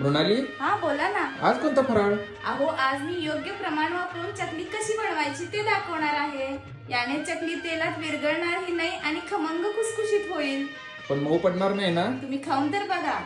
मृणाली? हा बोला ना. आज कोणता फराळ? अहो आज मी योग्य प्रमाण वापरून चकली कशी बनवायची ते दाखवणार आहे. याने चकली तेलात विरघळणारही नाही आणि खमंग खुसखुशीत होईल. पण मऊ पडणार नाही ना? तुम्ही खाऊन तर बघा.